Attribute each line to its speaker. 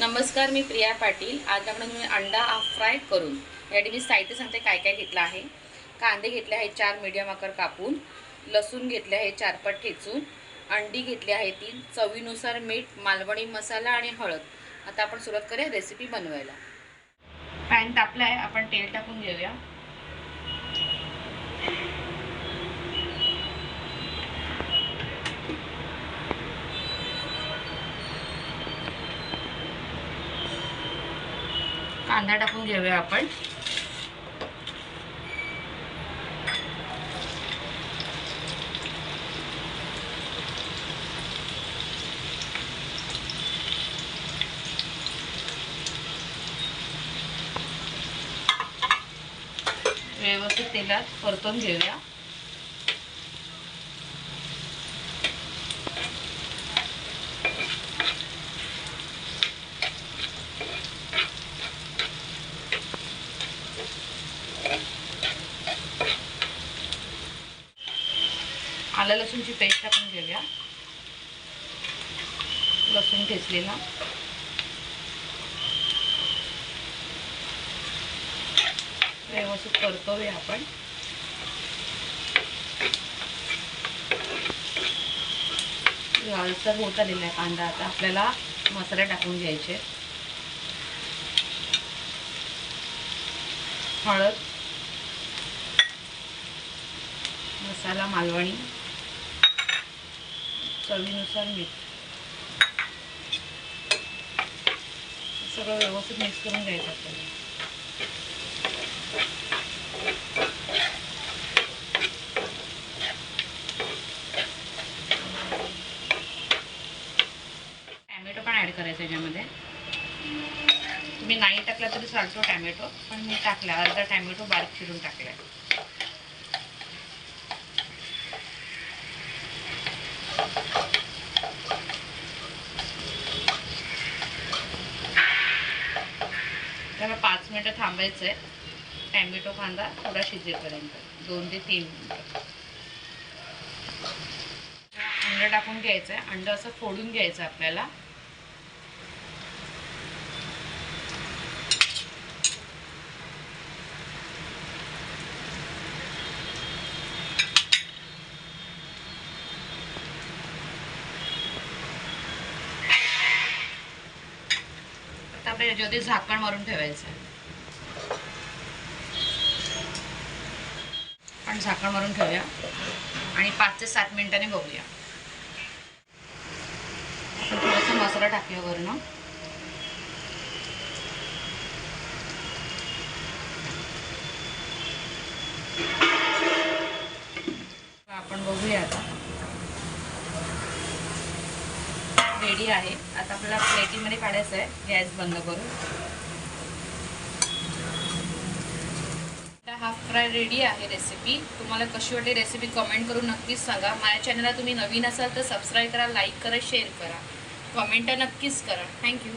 Speaker 1: नमस्कार मी प्रिया पाटील. आज आपण मी अंडा फ्राय करून यासाठी मी साहित्य सांगते काय काय घेतलं आहे. कांदे घेतले आहेत चार मीडियम आकार कापून. लसूण घेतले आहे चारपट ठेचून. अंडी घेतली आहे तीन चवीनुसार मीठ मालवणी मसाला आणि हळद. आता आपण सुरुवात करूया रेसिपी बनवायला. पॅन तापला आहे आपण तेल टाकून घेऊया. कांदा टाकून घेऊया आपण. व्यवस्थित तेलात परतून घेऊया. आलं लसूणची पेस्ट टाकून घेऊया. लसूण ठेचलेला व्यवस्थित परतवूया आपण. लालसर होत आलेला आहे कांदा आता. आपल्याला मसाले टाकून घ्यायचे हळद. मसाला मालवणी. चवीनुसार मीठ सगळं व्यवस्थित मिक्स करून घ्यायचं आपल्याला. टॅमॅटो पण ॲड करायचं याच्यामध्ये. तुम्ही नाही टाकला तरी चालतो टॅमॅटो पण मी टाकला. अर्धा टॅमॅटो बारीक चिरून टाकला त्याला पाच मिनटं थांबायचं आहे टॅमॅटो कांदा थोडा शिजेपर्यंत. दोन ते तीन मिनटं. अंडं टाकून घ्यायचं आहे अंडं असं फोडून घ्यायचं आपल्याला. आता आपल्याला झाकण मारून ठेवायचं आहे आपण झाकण मारून ठेवूया. आणि पाच ते सात मिनिटांनी बघूया. आपण थोडासा मसाला टाकूया वरनं आपण बघूया आता. रेडी आहे. आता आपल्याला प्लेटीमध्ये काढायचं आहे गॅस बंद करून. हाफ फ्राय रेडी आहे रेसिपी तुम्हाला कशी वाटली रेसिपी कमेंट करून नक्कीच सांगा. माझ्या चॅनलला तुम्ही नवीन असाल तर सबस्क्राईब करा लाईक करा शेअर करा. कमेंट नक्कीच करा. थँक्यू